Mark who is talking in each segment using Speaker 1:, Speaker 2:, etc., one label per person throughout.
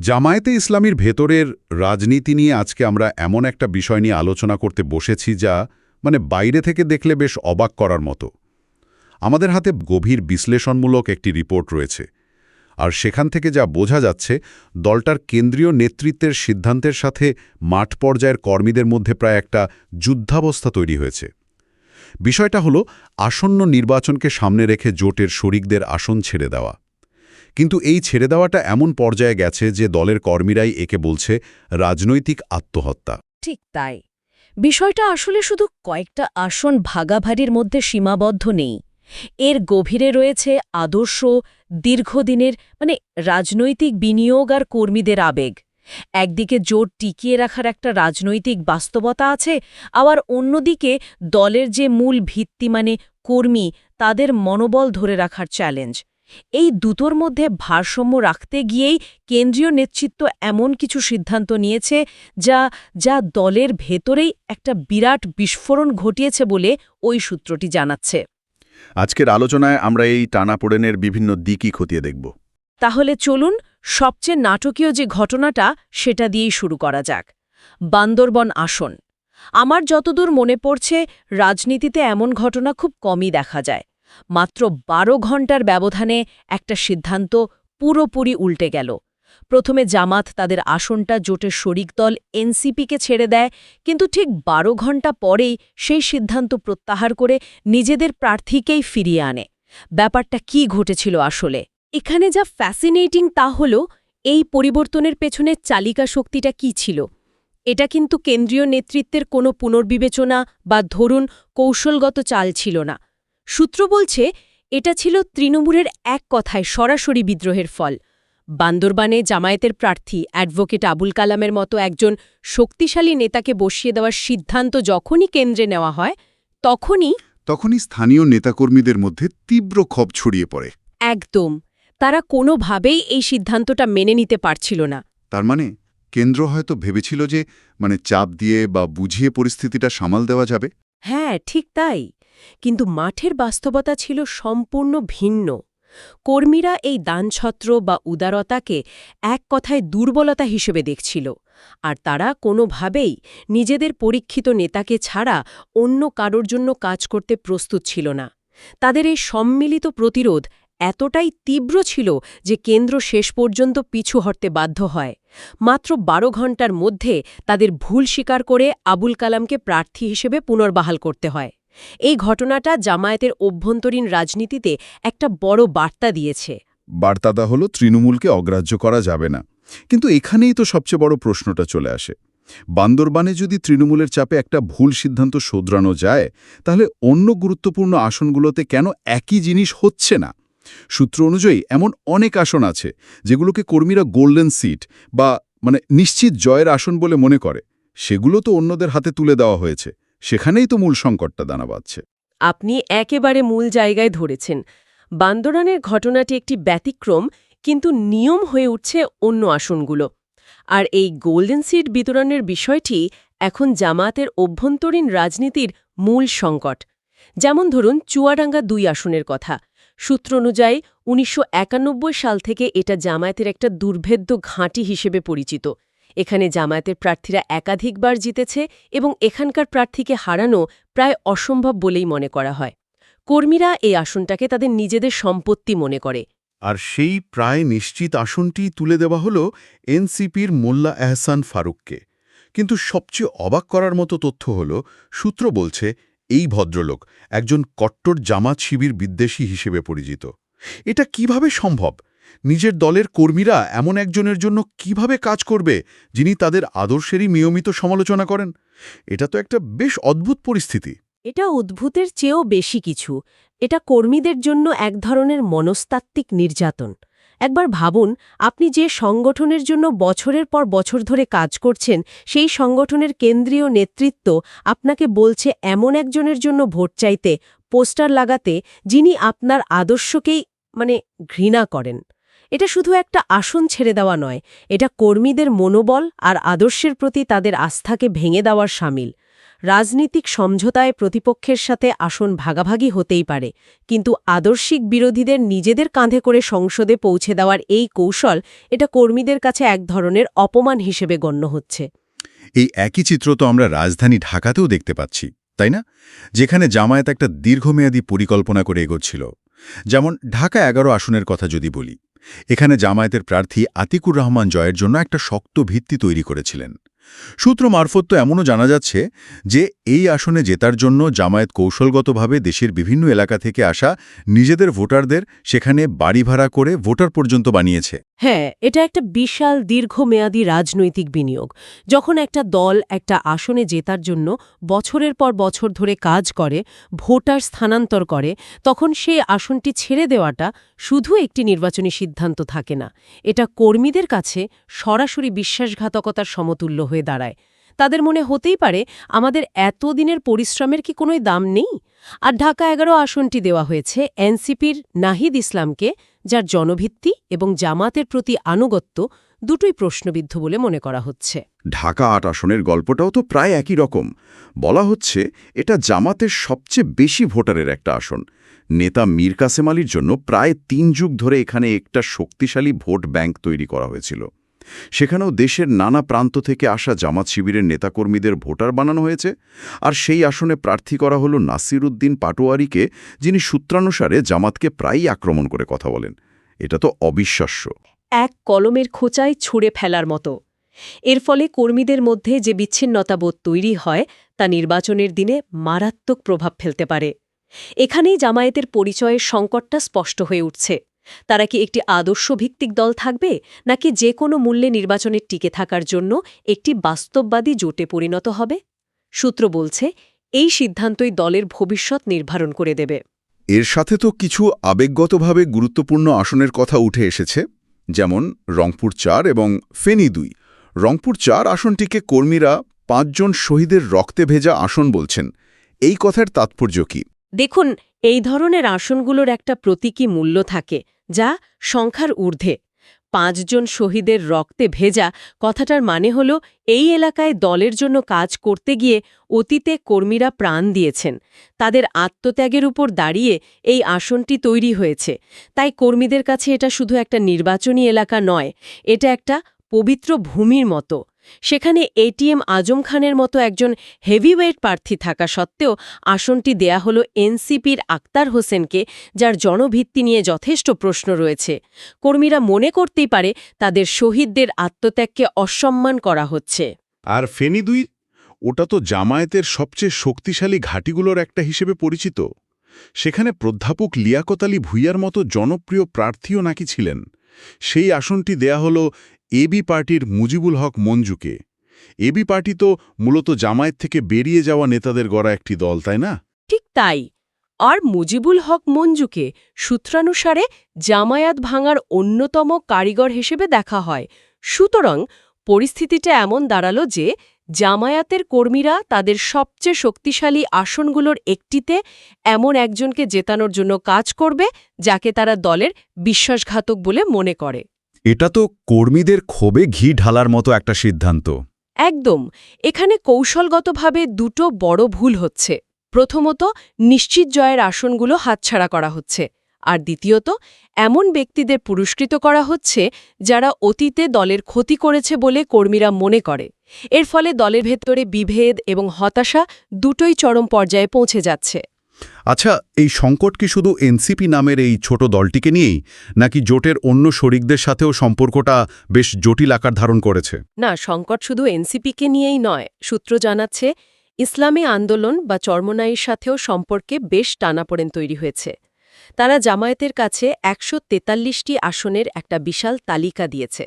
Speaker 1: জামায়াতে ইসলামীর ভেতরের রাজনীতি নিয়ে আজকে আমরা এমন একটা বিষয় নিয়ে আলোচনা করতে বসেছি যা মানে বাইরে থেকে দেখলে বেশ অবাক করার মতো। আমাদের হাতে গভীর বিশ্লেষণমূলক একটি রিপোর্ট রয়েছে আর সেখান থেকে যা বোঝা যাচ্ছে, দলটার কেন্দ্রীয় নেতৃত্বের সিদ্ধান্তের সাথে মাঠ পর্যায়ের কর্মীদের মধ্যে প্রায় একটা যুদ্ধাবস্থা তৈরি হয়েছে। বিষয়টা হলো, আসন্ন নির্বাচনকে সামনে রেখে জোটের শরিকদের আসন ছেড়ে দেওয়া। কিন্তু এই ছেড়ে দেওয়াটা এমন পর্যায়ে গেছে যে দলের কর্মীরাই একে বলছে রাজনৈতিক আত্মহত্যা।
Speaker 2: ঠিক তাই। বিষয়টা আসলে শুধু কয়েকটা আসন ভাগাভাগির মধ্যে সীমাবদ্ধ নেই। এর গভীরে রয়েছে আদর্শ, দীর্ঘদিনের মানে রাজনৈতিক বিনিয়োগ আর কর্মীদের আবেগ। একদিকে জোট টিকিয়ে রাখার একটা রাজনৈতিক বাস্তবতা আছে, আবার অন্যদিকে দলের যে মূল ভিত্তি মানে কর্মী, তাদের মনোবল ধরে রাখার চ্যালেঞ্জ এই দুটোর মধ্যে ভারসাম্য রাখতে গিয়েই কেন্দ্রীয় নেতৃত্ব এমন কিছু সিদ্ধান্ত নিয়েছে যা যা দলের ভেতরেই একটা বিরাট বিস্ফোরণ ঘটিয়েছে বলে ওই সূত্রটি জানাচ্ছে।
Speaker 3: আজকের আলোচনায় আমরা এই টানাপোড়েনের বিভিন্ন দিকই খতিয়ে দেখব।
Speaker 2: তাহলে চলুন সবচেয়ে নাটকীয় যে ঘটনাটা সেটা দিয়েই শুরু করা যাক। বান্দরবন আসন। আমার যতদূর মনে পড়ছে রাজনীতিতে এমন ঘটনা খুব কমই দেখা যায়। মাত্র বারো ঘণ্টার ব্যবধানে একটা সিদ্ধান্ত পুরোপুরি উল্টে গেল। প্রথমে জামাত তাদের আসনটা জোটের শরিক দল এনসিপিকে ছেড়ে দেয়, কিন্তু ঠিক বারো ঘণ্টা পরেই সেই সিদ্ধান্ত প্রত্যাহার করে নিজেদের প্রার্থীকেই ফিরিয়ে আনে। ব্যাপারটা কি ঘটেছিল আসলে? এখানে যা ফ্যাসিনেটিং তা হল, এই পরিবর্তনের পেছনে চালিকা শক্তিটা কি ছিল? এটা কিন্তু কেন্দ্রীয় নেতৃত্বের কোনো পুনর্বিবেচনা বা ধরুন কৌশলগত চাল ছিল না। সূত্র বলছে এটা ছিল তৃণমূলের এক কথায় সরাসরি বিদ্রোহের ফল। বান্দরবানে জামায়াতের প্রার্থী অ্যাডভোকেট আবুল কালামের মতো একজন শক্তিশালী নেতাকে বসিয়ে দেওয়ার সিদ্ধান্ত যখনই কেন্দ্রে নেওয়া হয় তখনই
Speaker 4: তখনই স্থানীয় নেতাকর্মীদের মধ্যে তীব্র ক্ষোভ ছড়িয়ে পড়ে।
Speaker 2: একদম। তারা কোনোভাবেই এই সিদ্ধান্তটা মেনে নিতে পারছিল না।
Speaker 4: তার মানে কেন্দ্র হয়তো ভেবেছিল যে মানে চাপ দিয়ে বা বুঝিয়ে পরিস্থিতিটা সামাল দেওয়া যাবে?
Speaker 2: হ্যাঁ ঠিক তাই। কিন্তু মাঠের বাস্তবতা ছিল সম্পূর্ণ ভিন্ন। কর্মীরা এই দানছত্র বা উদারতাকে এক কথায় দুর্বলতা হিসেবে দেখছিল, আর তারা কোনোভাবেই নিজেদের পরীক্ষিত নেতাকে ছাড়া অন্য কারোর জন্য কাজ করতে প্রস্তুত ছিল না। তাদের এই সম্মিলিত প্রতিরোধ এতটাই তীব্র ছিল যে কেন্দ্র শেষ পর্যন্ত পিছু হটতে বাধ্য হয়। মাত্র বারো ঘণ্টার মধ্যে তাদের ভুল স্বীকার করে আবুল কালামকে প্রার্থী হিসেবে পুনর্বহাল করতে হয়। এই ঘটনাটা জামায়াতের অভ্যন্তরীণ রাজনীতিতে একটা বড় বার্তা দিয়েছে।
Speaker 4: বার্তাদা হলো, তৃণমূলকে অগ্রাহ্য করা যাবে না। কিন্তু এখানেই তো সবচেয়ে বড় প্রশ্নটা চলে আসে। বান্দরবানে যদি তৃণমূলের চাপে একটা ভুল সিদ্ধান্ত শোধরানো যায়, তাহলে অন্য গুরুত্বপূর্ণ আসনগুলোতে কেন একই জিনিস হচ্ছে না? সূত্র অনুযায়ী, এমন অনেক আসন আছে, যেগুলোকে কর্মীরা গোল্ডেন সিট বা মানে নিশ্চিত জয়ের আসন বলে মনে করে। সেগুলো তো অন্যদের হাতে তুলে দেওয়া হয়েছে। সেখানেই তো মূল সংকটটা দানা বাঁধছে।
Speaker 2: আপনি একেবারে মূল জায়গায় ধরেছেন। বান্দরানের ঘটনাটি একটি ব্যতিক্রম, কিন্তু নিয়ম হয়ে উঠছে অন্য আসনগুলো। আর এই গোল্ডেন সিট বিতরণের বিষয়টি এখন জামাতের অভ্যন্তরীণ রাজনীতির মূল সংকট। যেমন ধরুন চুয়াডাঙ্গা দুই আসনের কথা। সূত্র অনুযায়ী উনিশশো একানব্বই সাল থেকে এটা জামায়াতের একটা দুর্ভেদ্য ঘাঁটি হিসেবে পরিচিত। এখানে জামায়াতের প্রার্থীরা একাধিকবার জিতেছে এবং এখানকার প্রার্থীকে হারানো প্রায় অসম্ভব বলেই মনে করা হয়। কর্মীরা এই আসনটাকে তাদের নিজেদের সম্পত্তি মনে করে।
Speaker 3: আর সেই প্রায় নিশ্চিত আসনটি তুলে দেওয়া হল এনসিপির মোল্লা এহসান ফারুককে। কিন্তু সবচেয়ে অবাক করার মতো তথ্য হল, সূত্র বলছে, এই ভদ্রলোক একজন কট্টর জামাত শিবির বিদ্বেষী হিসেবে পরিচিত। এটা কীভাবে সম্ভব? নিজের দলের কর্মীরা এমন একজনের জন্য কীভাবে কাজ করবে যিনি তাদের আদর্শেরই নিয়মিত সমালোচনা করেন? এটা তো একটা বেশ অদ্ভুত পরিস্থিতি।
Speaker 2: এটা উদ্ভূতের চেয়েও বেশি কিছু। এটা কর্মীদের জন্য এক ধরনের মনস্তাত্ত্বিক নির্যাতন। একবার ভাবুন, আপনি যে সংগঠনের জন্য বছরের পর বছর ধরে কাজ করছেন, সেই সংগঠনের কেন্দ্রীয় নেতৃত্ব আপনাকে বলছে এমন একজনের জন্য ভোট চাইতে, পোস্টার লাগাতে, যিনি আপনার আদর্শকেই মানে ঘৃণা করেন। এটা শুধু একটা আসন ছেড়ে দেওয়া নয়, এটা কর্মীদের মনোবল আর আদর্শের প্রতি তাদের আস্থাকে ভেঙে দেওয়ার সামিল। রাজনীতিক সমঝোতায় প্রতিপক্ষের সাথে আসন ভাগাভাগি হতেই পারে, কিন্তু আদর্শিক বিরোধীদের নিজেদের কাঁধে করে সংসদে পৌঁছে দেওয়ার এই কৌশল এটা কর্মীদের কাছে এক ধরনের অপমান হিসেবে গণ্য হচ্ছে।
Speaker 4: এই একই চিত্র তো আমরা রাজধানী ঢাকাতেও দেখতে পাচ্ছি, তাই না? যেখানে জামায়াত একটা দীর্ঘমেয়াদী পরিকল্পনা করে এগোচ্ছিল। যেমন ঢাকা এগারো আসনের কথা যদি বলি এখানে জামায়াতের প্রার্থী আতিকুর রহমান জয়ের জন্য একটা শক্ত ভিত্তি তৈরি করেছিলেন। সূত্র মারফত তো এমনও জানা যাচ্ছে যে এই আসনে জেতার জন্য জামায়াত কৌশলগতভাবে দেশের বিভিন্ন এলাকা থেকে আসা নিজেদের ভোটারদের সেখানে বাড়ি ভাড়া করে ভোটার পর্যন্ত বানিয়েছে।
Speaker 2: হ্যাঁ এটা একটা বিশাল দীর্ঘমেয়াদী রাজনৈতিক বিনিয়োগ। যখন একটা দল একটা আসনে জেতার জন্য বছরের পর বছর ধরে কাজ করে, ভোটার স্থানান্তর করে, তখন সেই আসনটি ছেড়ে দেওয়াটা শুধু একটি নির্বাচনী সিদ্ধান্ত থাকে না। এটা কর্মীদের কাছে সরাসরি বিশ্বাসঘাতকতার সমতুল্য হয়ে দাঁড়ায়। তাদের মনে হতেই পারে, আমাদের এতদিনের পরিশ্রমের কি কোনোই দাম নেই? আর ঢাকা এগারো আসনটি দেওয়া হয়েছে এনসিপির নাহিদ ইসলামকে, যার জনভিত্তি এবং জামাতের প্রতি আনুগত্য দুটোই প্রশ্নবিদ্ধ বলে মনে করা হচ্ছে।
Speaker 3: ঢাকা আট আসনের গল্পটাও তো প্রায় একই রকম। বলা হচ্ছে, এটা জামাতের সবচেয়ে বেশি ভোটারের একটা আসন। নেতা মীর কাসেম আলীর জন্য প্রায় তিন যুগ ধরে এখানে একটা শক্তিশালী ভোট ব্যাংক তৈরি করা হয়েছিল। সেখানেও দেশের নানা প্রান্ত থেকে আসা জামাত শিবিরের নেতাকর্মীদের ভোটার বানানো হয়েছে, আর সেই আসনে প্রার্থী করা হল নাসির উদ্দিন পাটোয়ারিকে, যিনি সূত্রানুসারে জামাতকে প্রায়ই আক্রমণ করে কথা বলেন। এটা তো অবিশ্বাস্য।
Speaker 2: এক কলমের খোঁচায় ছুঁড়ে ফেলার মতো। এর ফলে কর্মীদের মধ্যে যে বিচ্ছিন্নতাবোধ তৈরি হয়, তা নির্বাচনের দিনে মারাত্মক প্রভাব ফেলতে পারে। এখানেই জামায়াতের পরিচয়ের সংকটটা স্পষ্ট হয়ে উঠছে। তারা কি একটি আদর্শভিত্তিক দল থাকবে নাকি যে কোনো মূল্যে নির্বাচনে টিকে থাকার জন্য একটি বাস্তববাদী জোটে পরিণত হবে? সূত্র বলছে এই সিদ্ধান্তই দলের ভবিষ্যৎ নির্ধারণ করে দেবে।
Speaker 4: এর সাথে তো কিছু আবেগগতভাবে গুরুত্বপূর্ণ আসনের কথা উঠে এসেছে যেমন রংপুর চার এবং ফেনী দুই। রংপুর চার আসনটিকে কর্মীরা পাঁচজন শহীদের রক্তে ভেজা আসন বলছেন। এই কথার তাৎপর্য কি?
Speaker 2: দেখুন এই ধরনের আসনগুলোর একটা প্রতীকী মূল্য থাকে যা সংখ্যার ঊর্ধ্বে। পাঁচজন শহীদের রক্তে ভেজা কথাটার মানে হল, এই এলাকায় দলের জন্য কাজ করতে গিয়ে অতীতে কর্মীরা প্রাণ দিয়েছেন। তাদের আত্মত্যাগের উপর দাঁড়িয়ে এই আসনটি তৈরি হয়েছে। তাই কর্মীদের কাছে এটা শুধু একটা নির্বাচনী এলাকা নয়, এটা একটা পবিত্র ভূমির মতো। সেখানে এটিএম আজম খানের মতো একজন হেভিওয়েট প্রার্থী থাকা সত্ত্বেও আসনটি দেয়া হল এনসিপির আক্তার হোসেনকে, যার জনভিত্তি নিয়ে যথেষ্ট প্রশ্ন রয়েছে। কর্মীরা মনে করতেই পারে তাদের শহীদদের আত্মত্যাগকে অসম্মান করা হচ্ছে।
Speaker 1: আর ফেনী দুই ওটা তো জামায়াতের সবচেয়ে শক্তিশালী ঘাঁটিগুলোর একটা হিসেবে পরিচিত। সেখানে প্রাধ্যাপক লিয়াকত আলী ভুইয়ার মতো জনপ্রিয় প্রার্থীও নাকি ছিলেন। সেই আসনটি দেয়া হল এবি পার্টির মুজিবুল হক মঞ্জুকে। এবি পার্টি তো মূলত জামায়াত থেকে বেরিয়ে যাওয়া নেতাদের গড়া একটি দল, তাই না?
Speaker 2: ঠিক তাই। আর মুজিবুল হক মঞ্জুকে সূত্রানুসারে জামায়াত ভাঙার অন্যতম কারিগর হিসেবে দেখা হয়। সুতরাং পরিস্থিতিটা এমন দাঁড়াল যে জামায়াতের কর্মীরা তাদের সবচেয়ে শক্তিশালী আসনগুলোর একটিতে এমন একজনকে জেতানোর জন্য কাজ করবে যাকে তারা দলের বিশ্বাসঘাতক বলে মনে করে।
Speaker 4: এটা তো কর্মীদের ক্ষোভে ঘি ঢালার মতো একটা সিদ্ধান্ত।
Speaker 2: একদম। এখানে কৌশলগতভাবে দুটো বড় ভুল হচ্ছে। প্রথমত, নিশ্চিত জয়ের আসনগুলো হাতছাড়া করা হচ্ছে। আর দ্বিতীয়ত, এমন ব্যক্তিদের পুরস্কৃত করা হচ্ছে যারা অতীতে দলের ক্ষতি করেছে বলে কর্মীরা মনে করে। এর ফলে দলের ভেতরে বিভেদ এবং হতাশা দুটোই চরম পর্যায়ে পৌঁছে যাচ্ছে।
Speaker 4: আচ্ছা এই সংকট কি শুধু এনসিপি নামের এই ছোট দলটিকে নিয়েই, নাকি জোটের অন্য শরিকদের সাথেও সম্পর্কটা বেশ জটিল আকার ধারণ করেছে?
Speaker 2: না, সংকট শুধু এনসিপিকে নিয়েই নয়, সূত্র জানাচ্ছে, ইসলামী আন্দোলন বা চর্মনাইয়ের সাথেও সম্পর্কে বেশ টানাপোড়েন তৈরি হয়েছে। তারা জামায়াতের কাছে একশো তেতাল্লিশটি আসনের একটা বিশাল তালিকা দিয়েছে।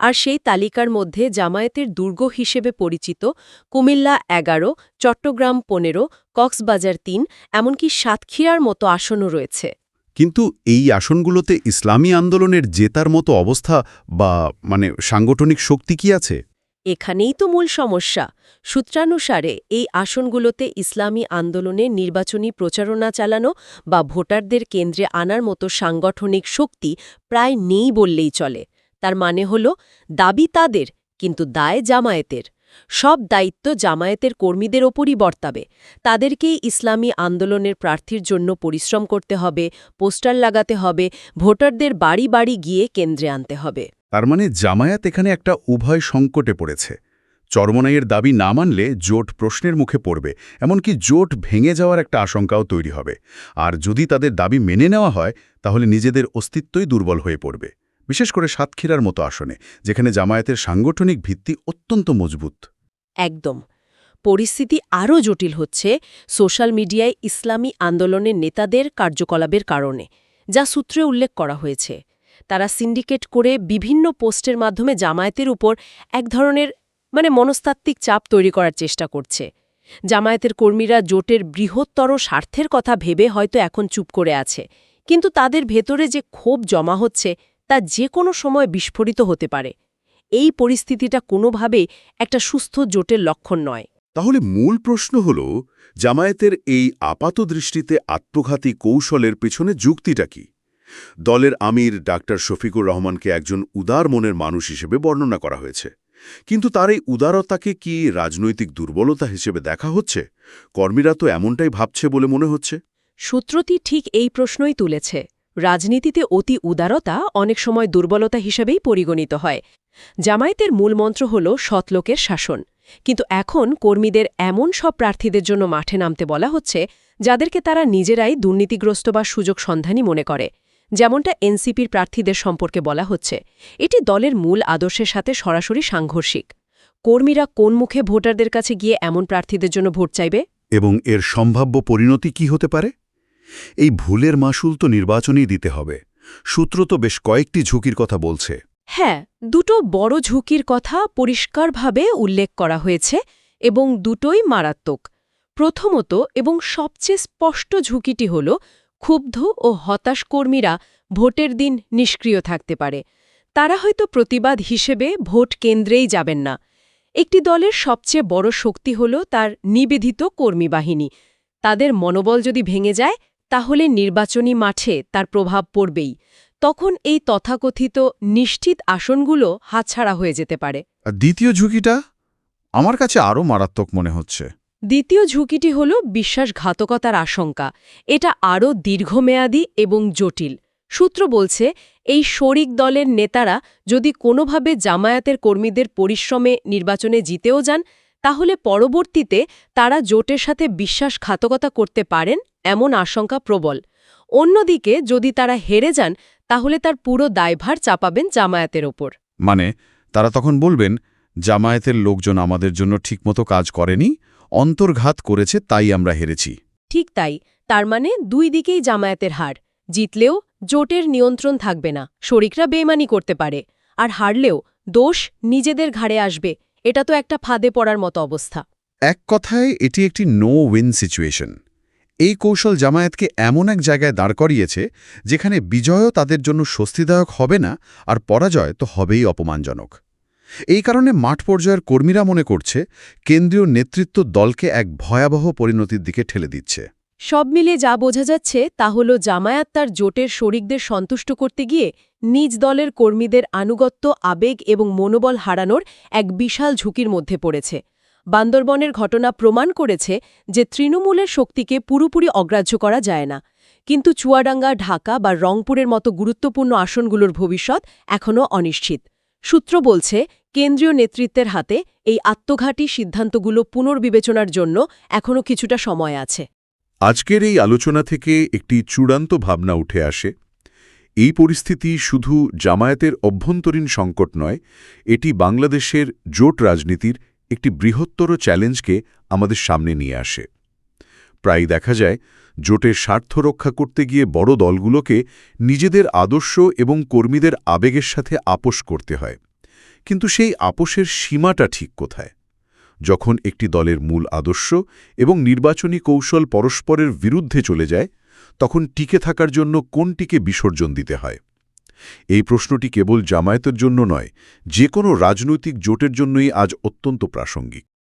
Speaker 2: আর সেই তালিকার মধ্যে জামায়াতের দুর্গ হিসেবে পরিচিত কুমিল্লা এগারো, চট্টগ্রাম পনেরো, কক্সবাজার তিন, এমনকি সাতক্ষীরার মতো আসনও রয়েছে।
Speaker 1: কিন্তু এই আসনগুলোতে ইসলামী আন্দোলনের জেতার মতো অবস্থা বা মানে সাংগঠনিক শক্তি কি আছে?
Speaker 2: এখানেই তো মূল সমস্যা। সূত্রানুসারে, এই আসনগুলোতে ইসলামী আন্দোলনের নির্বাচনী প্রচারণা চালানো বা ভোটারদের কেন্দ্রে আনার মতো সাংগঠনিক শক্তি প্রায় নেই বললেই চলে। তার মানে হল, দাবি তাদের, কিন্তু দায় জামায়াতের। সব দায়িত্ব জামায়াতের কর্মীদের ওপরই বর্তাবে। তাদেরকেই ইসলামী আন্দোলনের প্রার্থীর জন্য পরিশ্রম করতে হবে, পোস্টার লাগাতে হবে, ভোটারদের বাড়ি বাড়ি গিয়ে কেন্দ্রে আনতে হবে।
Speaker 1: তার মানে জামায়াত এখানে একটা উভয় সংকটে পড়েছে। চরমনাইয়ের দাবি না মানলে জোট প্রশ্নের মুখে পড়বে, এমনকি জোট ভেঙে যাওয়ার একটা আশঙ্কাও তৈরি হবে। আর যদি তাদের দাবি মেনে নেওয়া হয়, তাহলে নিজেদের অস্তিত্বই দুর্বল হয়ে পড়বে। বিশেষ করে সাতক্ষীরার মতো আসনে, যেখানে জামায়াতের সাংগঠনিক ভিত্তি অত্যন্ত মজবুত।
Speaker 2: একদম। পরিস্থিতি আরও জটিল হচ্ছে সোশ্যাল মিডিয়ায় ইসলামী আন্দোলনের নেতাদের কার্যকলাপের কারণে, যা সূত্রে উল্লেখ করা হয়েছে। তারা সিন্ডিকেট করে বিভিন্ন পোস্টের মাধ্যমে জামায়াতের উপর এক ধরনের মানে মনস্তাত্ত্বিক চাপ তৈরি করার চেষ্টা করছে। জামায়াতের কর্মীরা জোটের বৃহত্তর স্বার্থের কথা ভেবে হয়তো এখন চুপ করে আছে। কিন্তু তাদের ভেতরে যে ক্ষোভ জমা হচ্ছে তা যে কোনো সময় বিস্ফোরিত হতে পারে। এই পরিস্থিতিটা কোনোভাবেই একটা সুস্থ জোটের লক্ষণ নয়।
Speaker 3: তাহলে মূল প্রশ্ন হল, জামায়াতের এই আপাত দৃষ্টিতে আত্মঘাতী কৌশলের পেছনে যুক্তিটা কি? দলের আমির ডাক্তার শফিকুর রহমানকে একজন উদার মনের মানুষ হিসেবে বর্ণনা করা হয়েছে। কিন্তু তার এই উদারতাকে কি রাজনৈতিক দুর্বলতা হিসেবে দেখা হচ্ছে? কর্মীরা তো এমনটাই ভাবছে বলে মনে হচ্ছে।
Speaker 2: সূত্রটি ঠিক এই প্রশ্নই তুলেছে। রাজনীতিতে অতি উদারতা অনেক সময় দুর্বলতা হিসেবেই পরিগণিত হয়। জামায়াতের মূলমন্ত্র হল সৎলোকের শাসন। কিন্তু এখন কর্মীদের এমন সব প্রার্থীদের জন্য মাঠে নামতে বলা হচ্ছে, যাদেরকে তারা নিজেরাই দুর্নীতিগ্রস্ত বা সুযোগ সন্ধানী মনে করে। যেমনটা এনসিপির প্রার্থীদের সম্পর্কে বলা হচ্ছে এটি দলের মূল আদর্শের সাথে সরাসরি সাংঘর্ষিক। কর্মীরা কোন মুখে ভোটারদের কাছে গিয়ে এমন প্রার্থীদের জন্য ভোট চাইবে?
Speaker 3: এবং এর সম্ভাব্য পরিণতি কি হতে পারে? এই ভুলের মাসুল তো নির্বাচনেই দিতে হবে। সূত্র তো বেশ কয়েকটি ঝুঁকির কথা বলছে।
Speaker 2: হ্যাঁ দুটো বড় ঝুঁকির কথা পরিষ্কারভাবে উল্লেখ করা হয়েছে এবং দুটোই মারাত্মক। প্রথমত এবং সবচেয়ে স্পষ্ট ঝুঁকিটি হল ক্ষুব্ধ ও হতাশ কর্মীরা ভোটের দিন নিষ্ক্রিয় থাকতে পারে। তারা হয়তো প্রতিবাদ হিসেবে ভোট কেন্দ্রেই যাবেন না। একটি দলের সবচেয়ে বড় শক্তি হল তার নিবেদিত কর্মী বাহিনী। তাদের মনোবল যদি ভেঙে যায়, তাহলে নির্বাচনী মাঠে তার প্রভাব পড়বেই। তখন এই তথাকথিত নিশ্চিত আসনগুলো হাতছাড়া হয়ে যেতে পারে।
Speaker 4: দ্বিতীয় ঝুঁকিটা? আমার কাছে আরও মারাত্মক মনে হচ্ছে।
Speaker 2: দ্বিতীয় ঝুঁকিটি হল বিশ্বাসঘাতকতার আশঙ্কা। এটা আরও দীর্ঘমেয়াদী এবং জটিল। সূত্র বলছে, এই শরিক দলের নেতারা যদি কোনোভাবে জামায়াতের কর্মীদের পরিশ্রমে নির্বাচনে জিতেও যান, তাহলে পরবর্তীতে তারা জোটের সাথে বিশ্বাসঘাতকতা করতে পারেন এমন আশঙ্কা প্রবল। অন্যদিকে যদি তারা হেরে যান, তাহলে তার পুরো দায়ভার চাপাবেন জামায়াতের ওপর।
Speaker 4: মানে তারা তখন বলবেন, জামায়াতের লোকজন আমাদের জন্য ঠিকমতো কাজ করেনি অন্তর্ঘাত করেছে তাই আমরা হেরেছি।
Speaker 2: ঠিক তাই তার মানে দুই দিকেই জামায়াতের হার। জিতলেও জোটের নিয়ন্ত্রণ থাকবে না শরিকরা বেমানি করতে পারে। আর হারলেও দোষ নিজেদের ঘাড়ে আসবে এটা তো একটা ফাঁদে পড়ার মতো অবস্থা।
Speaker 4: এক কথায় এটি একটি নো উইন সিচুয়েশন এই কৌশল জামায়াতকে এমন এক জায়গায় দাঁড় করিয়েছে যেখানে বিজয়ও তাদের জন্য স্বস্তিদায়ক হবে না আর পরাজয় তো হবেই অপমানজনক। এই কারণে মাঠ পর্যায়ের কর্মীরা মনে করছে কেন্দ্রীয় নেতৃত্ব দলকে এক ভয়াবহ পরিণতির দিকে ঠেলে দিচ্ছে।
Speaker 2: সব মিলে যা বোঝা যাচ্ছে তা হল জামায়াত তার জোটের শরিকদের সন্তুষ্ট করতে গিয়ে নিজ দলের কর্মীদের আনুগত্য, আবেগ এবং মনোবল হারানোর এক বিশাল ঝুঁকির মধ্যে পড়েছে। বান্দরবনের ঘটনা প্রমাণ করেছে যে তৃণমূলের শক্তিকে পুরোপুরি অগ্রাহ্য করা যায় না। কিন্তু চুয়াডাঙ্গা, ঢাকা বা রংপুরের মতো গুরুত্বপূর্ণ আসনগুলোর ভবিষ্যৎ এখনও অনিশ্চিত। সূত্র বলছে, কেন্দ্রীয় নেতৃত্বের হাতে এই আত্মঘাতী সিদ্ধান্তগুলো পুনর্বিবেচনার জন্য এখনও কিছুটা সময় আছে।
Speaker 3: আজকের এই আলোচনা থেকে একটি চূড়ান্ত ভাবনা উঠে আসে। এই পরিস্থিতি শুধু জামায়াতের অভ্যন্তরীণ সংকট নয়, এটি বাংলাদেশের জোট রাজনীতির একটি বৃহত্তর চ্যালেঞ্জকে আমাদের সামনে নিয়ে আসে। প্রায় দেখা যায়, জোটের স্বার্থ রক্ষা করতে গিয়ে বড় দলগুলোকে নিজেদের আদর্শ এবং কর্মীদের আবেগের সাথে আপোষ করতে হয়। কিন্তু সেই আপোষের সীমাটা ঠিক কোথায়? যখন একটি দলের মূল আদর্শ এবং নির্বাচনী কৌশল পরস্পরের বিরুদ্ধে চলে যায়, তখন টিকে থাকার জন্য কোনটিকে বিসর্জন দিতে হয়? এই প্রশ্নটি কেবল জামায়াতের জন্য নয়, যে কোনো রাজনৈতিক জোটের জন্যই আজ অত্যন্ত প্রাসঙ্গিক।